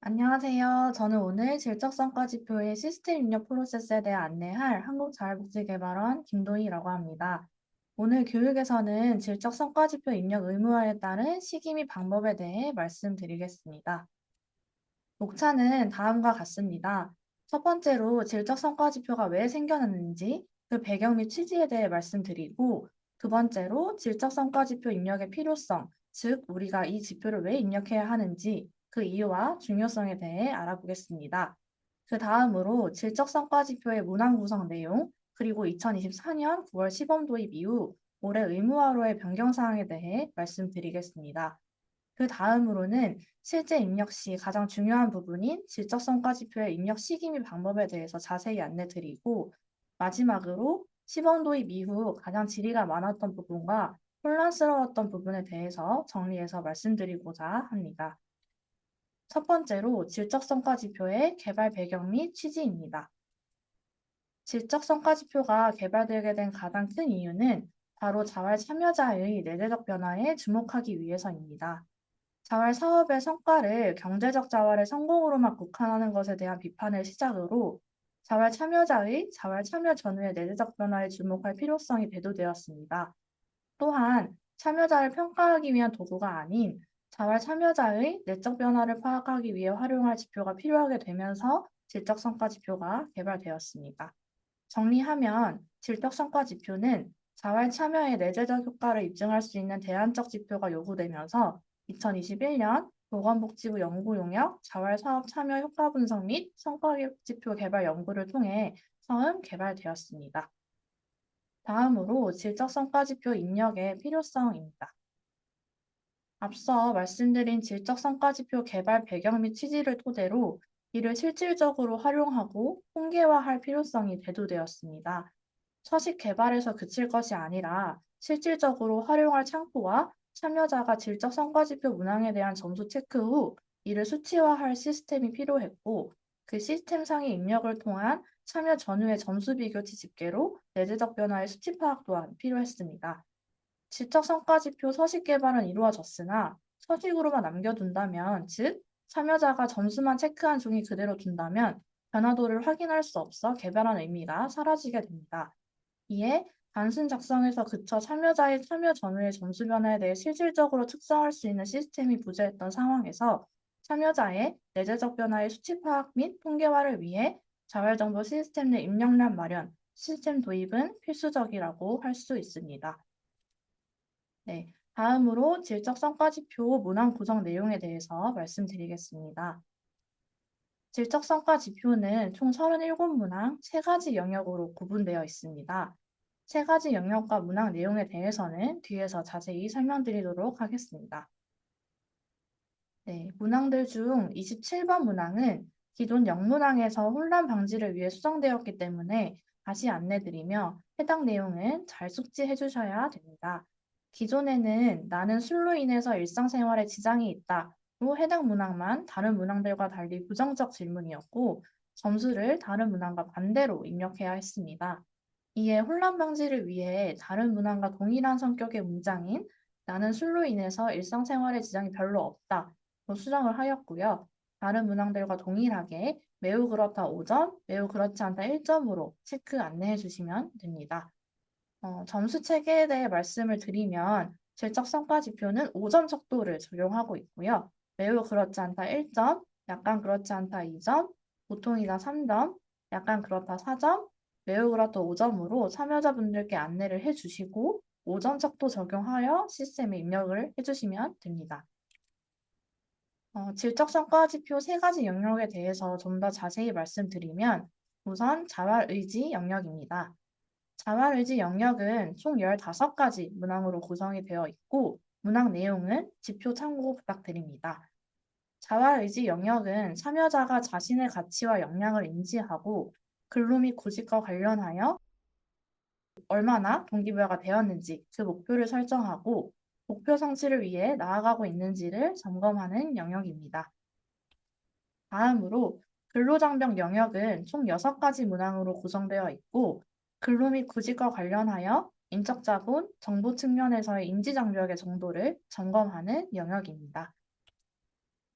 안녕하세요. 저는 오늘 질적성과 지표의 시스템 입력 프로세스에 대해 안내할 한국자율복지개발원 김도희라고 합니다. 오늘 교육에서는 질적성과 지표 입력 의무화에 따른 시기 및 방법에 대해 말씀드리겠습니다. 목차는 다음과 같습니다. 첫 번째로 질적성과 지표가 왜 생겨났는지 그 배경 및 취지에 대해 말씀드리고 두 번째로 질적성과 지표 입력의 필요성, 즉 우리가 이 지표를 왜 입력해야 하는지 그 이유와 중요성에 대해 알아보겠습니다. 그 다음으로 질적성과 지표의 문항 구성 내용, 그리고 2024년 9월 시범 도입 이후 올해 의무화로의 변경 사항에 대해 말씀드리겠습니다. 그 다음으로는 실제 입력 시 가장 중요한 부분인 질적성과 지표의 입력 시기 및 방법에 대해서 자세히 안내드리고 마지막으로 시범 도입 이후 가장 질의가 많았던 부분과 혼란스러웠던 부분에 대해서 정리해서 말씀드리고자 합니다. 첫 번째로 질적 성과 지표의 개발 배경 및 취지입니다. 질적 성과 지표가 개발되게 된 가장 큰 이유는 바로 자활 참여자의 내재적 변화에 주목하기 위해서입니다. 자활 사업의 성과를 경제적 자활의 성공으로만 국한하는 것에 대한 비판을 시작으로 자활 참여자의 자활 참여 전후의 내재적 변화에 주목할 필요성이 대두되었습니다. 또한 참여자를 평가하기 위한 도구가 아닌 자활 참여자의 내적 변화를 파악하기 위해 활용할 지표가 필요하게 되면서 질적 성과 지표가 개발되었습니다. 정리하면 질적 성과 지표는 자활 참여의 내재적 효과를 입증할 수 있는 대안적 지표가 요구되면서 2021년 보건복지부 연구 용역 자활 사업 참여 효과 분석 및 성과 지표 개발 연구를 통해 처음 개발되었습니다. 다음으로 질적 성과 지표 입력의 필요성입니다. 앞서 말씀드린 질적 성과 지표 개발 배경 및 취지를 토대로 이를 실질적으로 활용하고 통계화할 필요성이 대두되었습니다. 서식 개발에서 그칠 것이 아니라 실질적으로 활용할 창구와 참여자가 질적 성과 지표 문항에 대한 점수 체크 후 이를 수치화할 시스템이 필요했고 그 시스템상의 입력을 통한 참여 전후의 점수 비교치 집계로 내재적 변화의 수치 파악 또한 필요했습니다. 지적 성과 지표 서식 개발은 이루어졌으나 서식으로만 남겨둔다면, 즉 참여자가 점수만 체크한 종이 그대로 둔다면 변화도를 확인할 수 없어 개발한 의미가 사라지게 됩니다. 이에 단순 작성에서 그쳐 참여자의 참여 전후의 점수 변화에 대해 실질적으로 측정할 수 있는 시스템이 부재했던 상황에서 참여자의 내재적 변화의 수치 파악 및 통계화를 위해 자활정보 시스템 내 입력란 마련, 시스템 도입은 필수적이라고 할 수 있습니다. 네, 다음으로 질적 성과 지표 문항 구성 내용에 대해서 말씀드리겠습니다. 질적 성과 지표는 총 37문항 3가지 영역으로 구분되어 있습니다. 세 가지 영역과 문항 내용에 대해서는 뒤에서 자세히 설명드리도록 하겠습니다. 네, 문항들 중 27번 문항은 기존 영문항에서 혼란 방지를 위해 수정되었기 때문에 다시 안내드리며 해당 내용은 잘 숙지해 주셔야 됩니다. 기존에는 나는 술로 인해서 일상생활에 지장이 있다로 해당 문항만 다른 문항들과 달리 부정적 질문이었고 점수를 다른 문항과 반대로 입력해야 했습니다. 이에 혼란 방지를 위해 다른 문항과 동일한 성격의 문장인 나는 술로 인해서 일상생활에 지장이 별로 없다 로 수정을 하였고요. 다른 문항들과 동일하게 매우 그렇다 5점, 매우 그렇지 않다 1점으로 체크 안내해 주시면 됩니다. 어, 점수 체계에 대해 말씀을 드리면 질적 성과 지표는 5점 척도를 적용하고 있고요. 매우 그렇지 않다 1점, 약간 그렇지 않다 2점, 보통이다 3점, 약간 그렇다 4점, 매우 그렇다 5점으로 참여자분들께 안내를 해주시고 5점 척도 적용하여 시스템에 입력을 해주시면 됩니다. 어, 질적 성과 지표 세 가지 영역에 대해서 좀 더 자세히 말씀드리면 우선 자활 의지 영역입니다. 자활 의지 영역은 총 15가지 문항으로 구성이 되어 있고 문항 내용은 지표 참고 부탁드립니다. 자활 의지 영역은 참여자가 자신의 가치와 역량을 인지하고 근로 및 구직과 관련하여 얼마나 동기부여가 되었는지 그 목표를 설정하고 목표 성취를 위해 나아가고 있는지를 점검하는 영역입니다. 다음으로 근로장벽 영역은 총 6가지 문항으로 구성되어 있고 근로 및 구직과 관련하여 인적 자본, 정보 측면에서의 인지 장벽의 정도를 점검하는 영역입니다.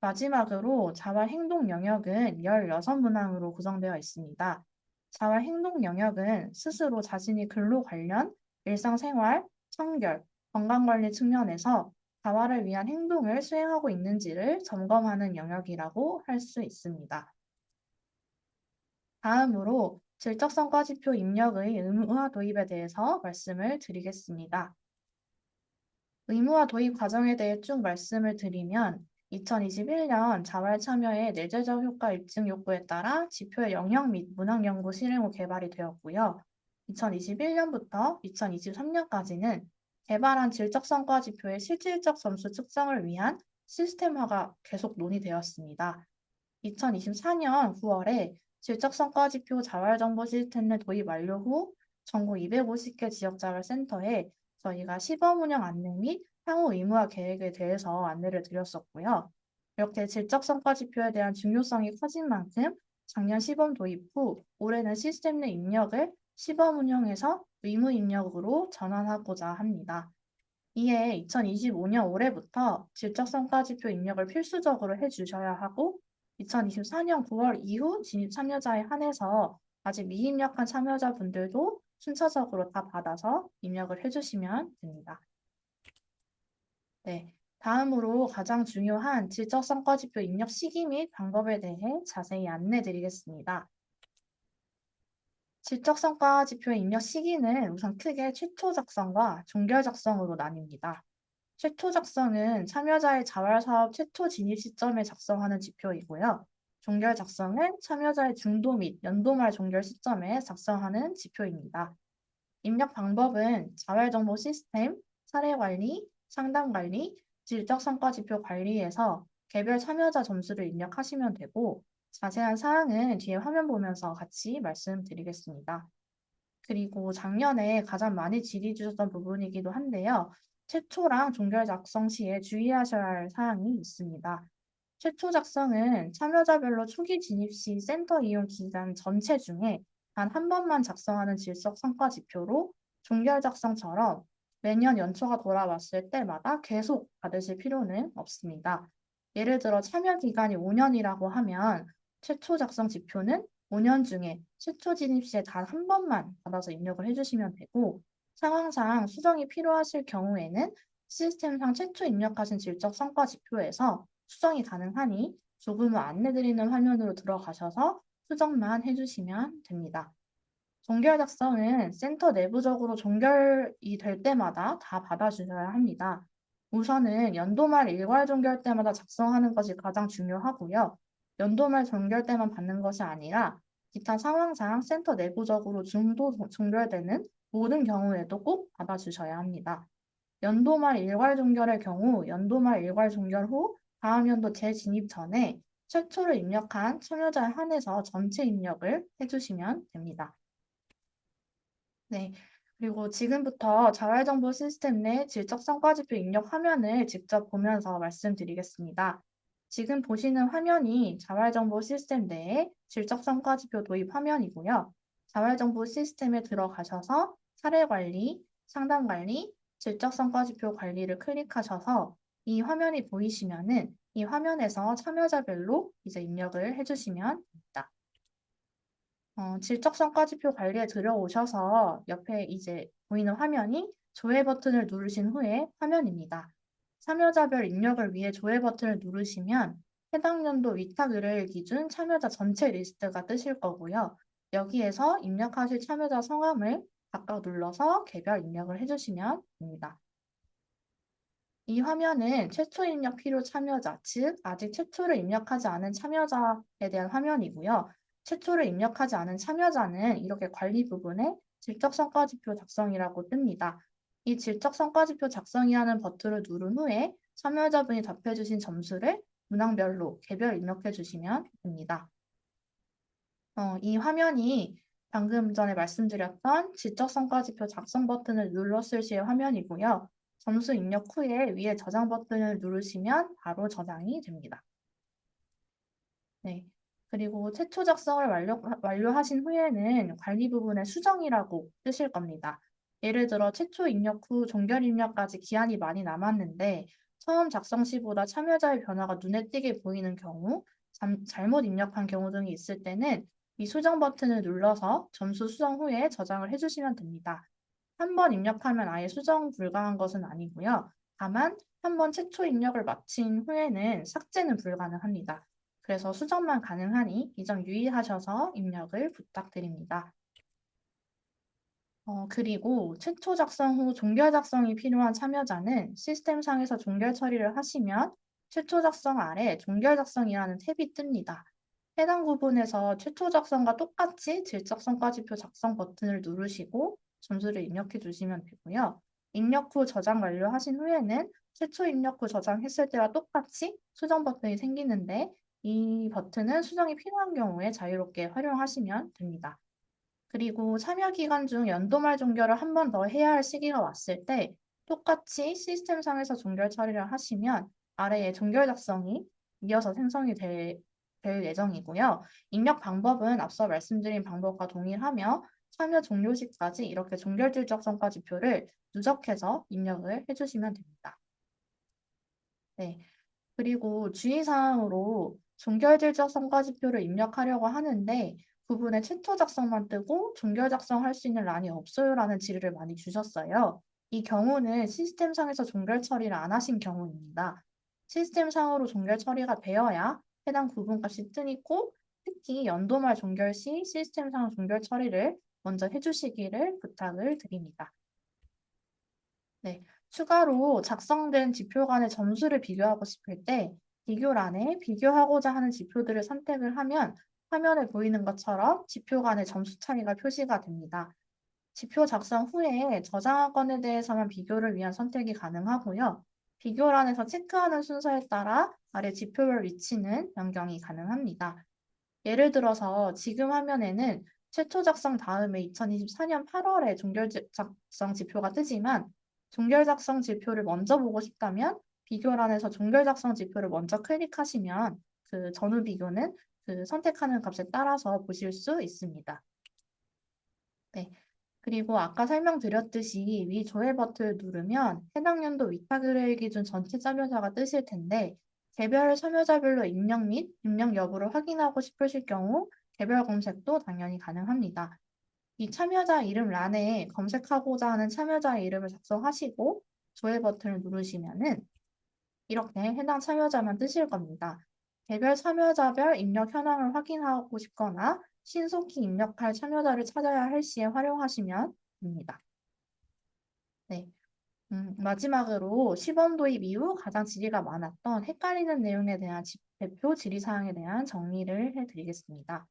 마지막으로 자활 행동 영역은 16문항으로 구성되어 있습니다. 자활 행동 영역은 스스로 자신이 근로 관련, 일상생활, 청결, 건강관리 측면에서 자활을 위한 행동을 수행하고 있는지를 점검하는 영역이라고 할 수 있습니다. 다음으로 질적성 과지표 입력의 의무화 도입에 대해서 말씀을 드리겠습니다. 의무화 도입 과정에 대해 쭉 말씀을 드리면 2021년 자활 참여의 내재적 효과 입증 요구에 따라 지표의 영역 및 문항 연구 실행 후 개발이 되었고요. 2021년부터 2023년까지는 개발한 질적성과 지표의 실질적 점수 측정을 위한 시스템화가 계속 논의되었습니다. 2024년 9월에 질적성과 지표 자활정보 시스템을 도입 완료 후 전국 250개 지역자활 센터에 저희가 시범 운영 안내 및 향후 의무화 계획에 대해서 안내를 드렸었고요. 이렇게 질적성과 지표에 대한 중요성이 커진 만큼 작년 시범 도입 후 올해는 시스템 내 입력을 시범 운영에서 의무 입력으로 전환하고자 합니다. 이에 2025년 올해부터 질적성과 지표 입력을 필수적으로 해주셔야 하고 2024년 9월 이후 진입 참여자에 한해서 아직 미입력한 참여자분들도 순차적으로 다 받아서 입력을 해주시면 됩니다. 네, 다음으로 가장 중요한 질적 성과지표 입력 시기 및 방법에 대해 자세히 안내 드리겠습니다. 질적 성과 지표 입력 시기는 우선 크게 최초 작성과 종결 작성으로 나뉩니다. 최초 작성은 참여자의 자활사업 최초 진입 시점에 작성하는 지표이고요. 종결 작성은 참여자의 중도 및 연도 말 종결 시점에 작성하는 지표입니다. 입력 방법은 자활정보 시스템, 사례관리, 상담관리, 질적성과지표 관리에서 개별 참여자 점수를 입력하시면 되고 자세한 사항은 뒤에 화면 보면서 같이 말씀드리겠습니다. 그리고 작년에 가장 많이 질의 주셨던 부분이기도 한데요. 최초랑 종결 작성 시에 주의하셔야 할 사항이 있습니다. 최초 작성은 참여자별로 초기 진입 시 센터 이용 기간 전체 중에 단 한 번만 작성하는 질적 성과 지표로 종결 작성처럼 매년 연초가 돌아왔을 때마다 계속 받으실 필요는 없습니다. 예를 들어 참여 기간이 5년이라고 하면 최초 작성 지표는 5년 중에 최초 진입 시에 단 한 번만 받아서 입력을 해주시면 되고 상황상 수정이 필요하실 경우에는 시스템상 최초 입력하신 질적 성과 지표에서 수정이 가능하니 조금 후 안내드리는 화면으로 들어가셔서 수정만 해주시면 됩니다. 종결 작성은 센터 내부적으로 종결이 될 때마다 다 받아주셔야 합니다. 우선은 연도말 일괄 종결 때마다 작성하는 것이 가장 중요하고요. 연도말 종결 때만 받는 것이 아니라 기타 상황상 센터 내부적으로 중도 종결되는 모든 경우에도 꼭 받아주셔야 합니다. 연도 말 일괄 종결의 경우 연도 말 일괄 종결 후 다음 연도 재진입 전에 최초로 입력한 참여자에 한해서 전체 입력을 해주시면 됩니다. 네. 그리고 지금부터 자활정보 시스템 내 질적 성과지표 입력 화면을 직접 보면서 말씀드리겠습니다. 지금 보시는 화면이 자활정보 시스템 내의 질적 성과지표 도입 화면이고요. 자활정보 시스템에 들어가셔서 사례 관리, 상담 관리, 질적 성과 지표 관리를 클릭하셔서 이 화면이 보이시면은 이 화면에서 참여자별로 이제 입력을 해주시면 됩니다. 어, 질적 성과 지표 관리에 들어오셔서 옆에 이제 보이는 화면이 조회 버튼을 누르신 후에 화면입니다. 참여자별 입력을 위해 조회 버튼을 누르시면 해당 연도 위탁 의뢰일 기준 참여자 전체 리스트가 뜨실 거고요. 여기에서 입력하실 참여자 성함을 각각 눌러서 개별 입력을 해주시면 됩니다. 이 화면은 최초 입력 필요 참여자, 즉 아직 최초를 입력하지 않은 참여자에 대한 화면이고요. 최초를 입력하지 않은 참여자는 이렇게 관리 부분에 질적 성과지표 작성이라고 뜹니다. 이 질적 성과지표 작성이라는 버튼을 누른 후에 참여자분이 답해주신 점수를 문항별로 개별 입력해 주시면 됩니다. 어, 이 화면이 방금 전에 말씀드렸던 질적성과지표 작성 버튼을 눌렀을 시의 화면이고요. 점수 입력 후에 위에 저장 버튼을 누르시면 바로 저장이 됩니다. 네. 그리고 최초 작성을 완료, 완료하신 후에는 관리 부분에 수정이라고 뜨실 겁니다. 예를 들어 최초 입력 후 종결 입력까지 기한이 많이 남았는데 처음 작성 시보다 참여자의 변화가 눈에 띄게 보이는 경우, 잠- 잘못 입력한 경우 등이 있을 때는 이 수정 버튼을 눌러서 점수 수정 후에 저장을 해주시면 됩니다. 한 번 입력하면 아예 수정 불가한 것은 아니고요. 다만 한 번 최초 입력을 마친 후에는 삭제는 불가능합니다. 그래서 수정만 가능하니 이 점 유의하셔서 입력을 부탁드립니다. 어, 그리고 최초 작성 후 종결 작성이 필요한 참여자는 시스템상에서 종결 처리를 하시면 최초 작성 아래 종결 작성이라는 탭이 뜹니다. 해당 부분에서 최초 작성과 똑같이 질적성까지표 작성 버튼을 누르시고 점수를 입력해 주시면 되고요. 입력 후 저장 완료하신 후에는 최초 입력 후 저장했을 때와 똑같이 수정 버튼이 생기는데 이 버튼은 수정이 필요한 경우에 자유롭게 활용하시면 됩니다. 그리고 참여 기간 중 연도 말 종결을 한 번 더 해야 할 시기가 왔을 때 똑같이 시스템상에서 종결 처리를 하시면 아래에 종결 작성이 이어서 생성이 될, 될 예정이고요. 입력 방법은 앞서 말씀드린 방법과 동일하며 참여 종료 시까지 이렇게 종결 질적성까지표를 누적해서 입력을 해주시면 됩니다. 네. 그리고 주의사항으로 종결 질적성까지표를 입력하려고 하는데 부분에 최초 작성만 뜨고 종결 작성할 수 있는 란이 없어요라는 질의를 많이 주셨어요. 이 경우는 시스템상에서 종결 처리를 안 하신 경우입니다. 시스템상으로 종결 처리가 되어야 해당 부분값이 뜨니고 특히 연도 말 종결 시 시스템상 종결 처리를 먼저 해주시기를 부탁을 드립니다. 네, 추가로 작성된 지표 간의 점수를 비교하고 싶을 때 비교란에 비교하고자 하는 지표들을 선택을 하면 화면에 보이는 것처럼 지표 간의 점수 차이가 표시가 됩니다. 지표 작성 후에 저장한 건에 대해서만 비교를 위한 선택이 가능하고요. 비교란에서 체크하는 순서에 따라 아래 지표별 위치는 변경이 가능합니다. 예를 들어서 지금 화면에는 최초 작성 다음에 2024년 8월에 종결 작성 지표가 뜨지만 종결 작성 지표를 먼저 보고 싶다면 비교란에서 종결 작성 지표를 먼저 클릭하시면 그 전후 비교는 그 선택하는 값에 따라서 보실 수 있습니다. 네. 그리고 아까 설명드렸듯이 위 조회 버튼을 누르면 해당 연도 위탁 의뢰일 기준 전체 참여자가 뜨실 텐데 개별 참여자별로 입력 및 입력 여부를 확인하고 싶으실 경우 개별 검색도 당연히 가능합니다. 이 참여자 이름 란에 검색하고자 하는 참여자의 이름을 작성하시고 조회 버튼을 누르시면은 이렇게 해당 참여자만 뜨실 겁니다. 개별 참여자별 입력 현황을 확인하고 싶거나 신속히 입력할 참여자를 찾아야 할 시에 활용하시면 됩니다. 네. 음, 마지막으로 시범 도입 이후 가장 질의가 많았던 헷갈리는 내용에 대한 지- 대표 질의사항에 대한 정리를 해드리겠습니다.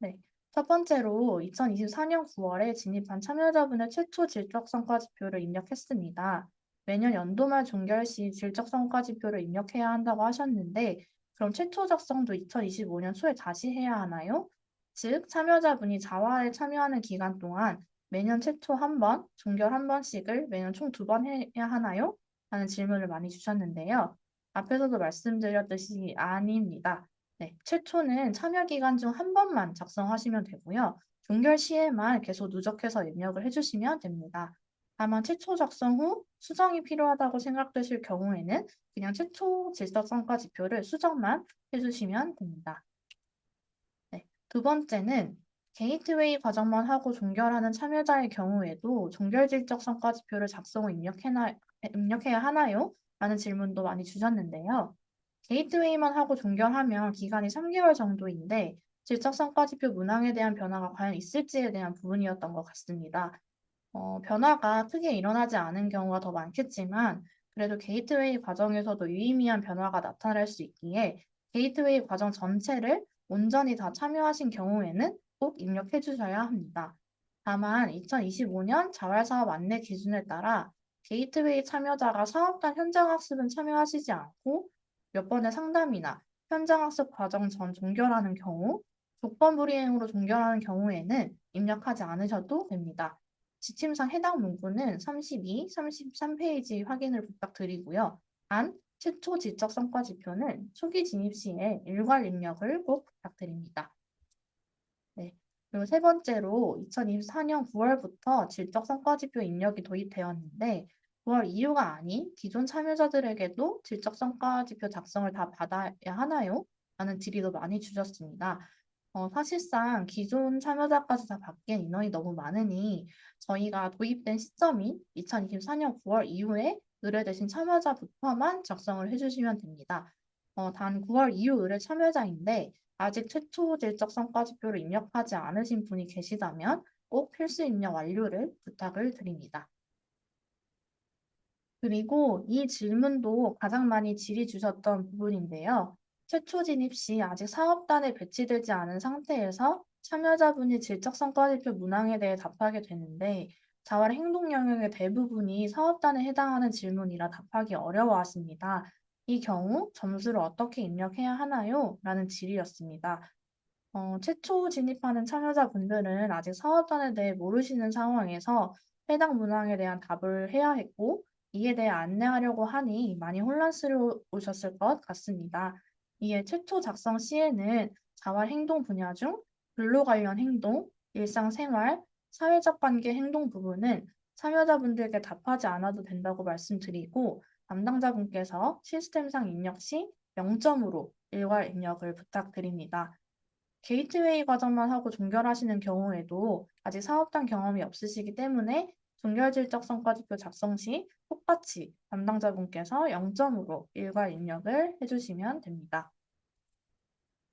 네. 첫 번째로 2024년 9월에 진입한 참여자분의 최초 질적 성과 지표를 입력했습니다. 매년 연도말 종결 시 질적 성과 지표를 입력해야 한다고 하셨는데 그럼 최초 작성도 2025년 초에 다시 해야 하나요? 즉 참여자분이 자화에 참여하는 기간 동안 매년 최초 한 번, 종결 한 번씩을 매년 총 두 번 해야 하나요? 라는 질문을 많이 주셨는데요. 앞에서도 말씀드렸듯이 아닙니다. 네, 최초는 참여 기간 중 한 번만 작성하시면 되고요. 종결 시에만 계속 누적해서 입력을 해주시면 됩니다. 다만 최초 작성 후 수정이 필요하다고 생각되실 경우에는 그냥 최초 질적성과 지표를 수정만 해주시면 됩니다. 네, 두 번째는 게이트웨이 과정만 하고 종결하는 참여자의 경우에도 종결 질적 성과 지표를 작성 후 입력해나, 입력해야 하나요? 라는 질문도 많이 주셨는데요. 게이트웨이만 하고 종결하면 기간이 3개월 정도인데 질적 성과 지표 문항에 대한 변화가 과연 있을지에 대한 부분이었던 것 같습니다. 어, 변화가 크게 일어나지 않은 경우가 더 많겠지만 그래도 게이트웨이 과정에서도 유의미한 변화가 나타날 수 있기에 게이트웨이 과정 전체를 온전히 다 참여하신 경우에는 꼭 입력해 주셔야 합니다. 다만 2025년 자활사업 안내 기준에 따라 게이트웨이 참여자가 사업단 현장 학습은 참여하시지 않고 몇 번의 상담이나 현장 학습 과정 전 종결하는 경우, 조건 불이행으로 종결하는 경우에는 입력하지 않으셔도 됩니다. 지침상 해당 문구는 32, 33페이지 확인을 부탁드리고요. 단, 최초 지적 성과 지표는 초기 진입 시에 일괄 입력을 꼭 부탁드립니다. 네. 그리고 세 번째로 2024년 9월부터 질적 성과 지표 입력이 도입되었는데 9월 이후가 아닌 기존 참여자들에게도 질적 성과 지표 작성을 다 받아야 하나요? 라는 질의도 많이 주셨습니다. 어, 사실상 기존 참여자까지 다 받기엔 인원이 너무 많으니 저희가 도입된 시점인 2024년 9월 이후에 의뢰되신 참여자부터만 작성을 해주시면 됩니다. 어, 단 9월 이후 의뢰 참여자인데 아직 최초 질적 성과지표를 입력하지 않으신 분이 계시다면 꼭 필수 입력 완료를 부탁을 드립니다. 그리고 이 질문도 가장 많이 질의 주셨던 부분인데요. 최초 진입 시 아직 사업단에 배치되지 않은 상태에서 참여자분이 질적 성과지표 문항에 대해 답하게 되는데 자활 행동 영역의 대부분이 사업단에 해당하는 질문이라 답하기 어려워하십니다. 이 경우 점수를 어떻게 입력해야 하나요? 라는 질의였습니다. 어, 최초 진입하는 참여자분들은 아직 사업단에 대해 모르시는 상황에서 해당 문항에 대한 답을 해야 했고 이에 대해 안내하려고 하니 많이 혼란스러우셨을 것 같습니다. 이에 최초 작성 시에는 자활 행동 분야 중 근로 관련 행동, 일상생활, 사회적 관계 행동 부분은 참여자분들께 답하지 않아도 된다고 말씀드리고 담당자분께서 시스템상 입력 시 0점으로 일괄 입력을 부탁드립니다. 게이트웨이 과정만 하고 종결하시는 경우에도 아직 사업단 경험이 없으시기 때문에 종결질적 성과지표 작성 시 똑같이 담당자분께서 0점으로 일괄 입력을 해주시면 됩니다.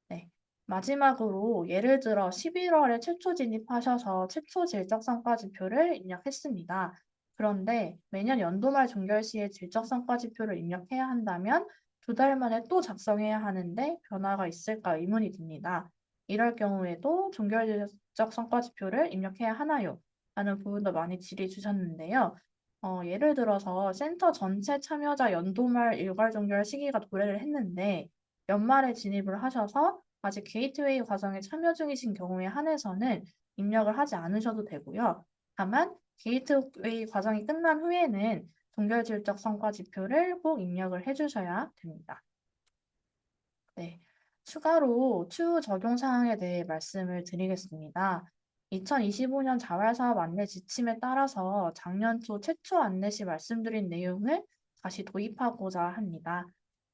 네. 마지막으로 예를 들어 11월에 최초 진입하셔서 최초 질적 성과지표를 입력했습니다. 그런데 매년 연도말 종결 시에 질적 성과지표를 입력해야 한다면 두 달 만에 또 작성해야 하는데 변화가 있을까 의문이 듭니다. 이럴 경우에도 종결적 성과지표를 입력해야 하나요? 라는 부분도 많이 질의 주셨는데요. 어, 예를 들어서 센터 전체 참여자 연도말 일괄 종결 시기가 도래를 했는데 연말에 진입을 하셔서 아직 게이트웨이 과정에 참여 중이신 경우에 한해서는 입력을 하지 않으셔도 되고요. 다만 게이트웨이 과정이 끝난 후에는 종결 질적 성과 지표를 꼭 입력을 해주셔야 됩니다. 네. 추가로 추후 적용 사항에 대해 말씀을 드리겠습니다. 2025년 자활사업 안내 지침에 따라서 작년 초 최초 안내 시 말씀드린 내용을 다시 도입하고자 합니다.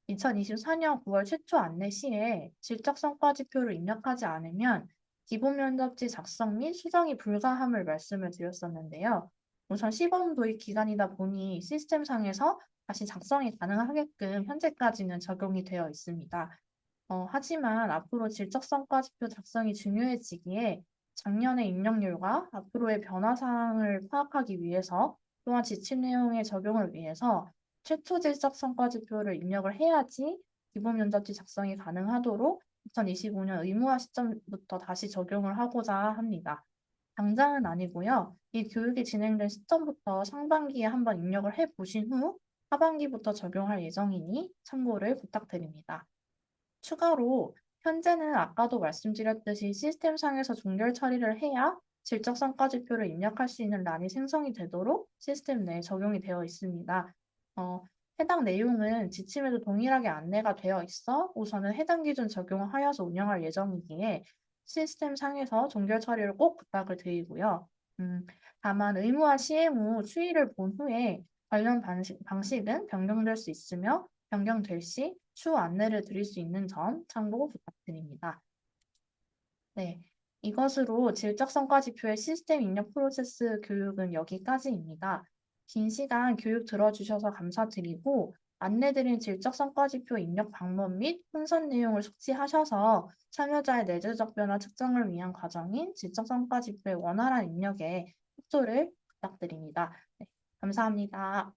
2024년 9월 최초 안내 시에 질적 성과 지표를 입력하지 않으면 기본 면접지 작성 및 수정이 불가함을 말씀을 드렸었는데요. 우선 시범 도입 기간이다 보니 시스템상에서 다시 작성이 가능하게끔 현재까지는 적용이 되어 있습니다. 어, 하지만 앞으로 질적 성과 지표 작성이 중요해지기에 작년의 입력률과 앞으로의 변화 사항을 파악하기 위해서 또한 지침 내용의 적용을 위해서 최초 질적 성과 지표를 입력을 해야지 기본 면접지 작성이 가능하도록 2025년 의무화 시점부터 다시 적용을 하고자 합니다. 당장은 아니고요. 이 교육이 진행된 시점부터 상반기에 한번 입력을 해 보신 후 하반기부터 적용할 예정이니 참고를 부탁드립니다. 추가로 현재는 아까도 말씀드렸듯이 시스템상에서 종결 처리를 해야 질적 성과 지표를 입력할 수 있는 란이 생성이 되도록 시스템 내에 적용이 되어 있습니다. 어, 해당 내용은 지침에도 동일하게 안내가 되어 있어 우선은 해당 기준 적용을 하여서 운영할 예정이기에 시스템 상에서 종결 처리를 꼭 부탁을 드리고요. 음, 다만 의무화 시행 후 추이를 본 후에 관련 방식, 방식은 변경될 수 있으며 변경될 시 추후 안내를 드릴 수 있는 점 참고 부탁드립니다. 네, 이것으로 질적성과 지표의 시스템 입력 프로세스 교육은 여기까지입니다. 긴 시간 교육 들어주셔서 감사드리고 안내드린 질적성과 지표 입력 방법 및 혼선 내용을 숙지하셔서 참여자의 내재적 변화 측정을 위한 과정인 질적성과 지표의 원활한 입력에 협조를 부탁드립니다. 네, 감사합니다.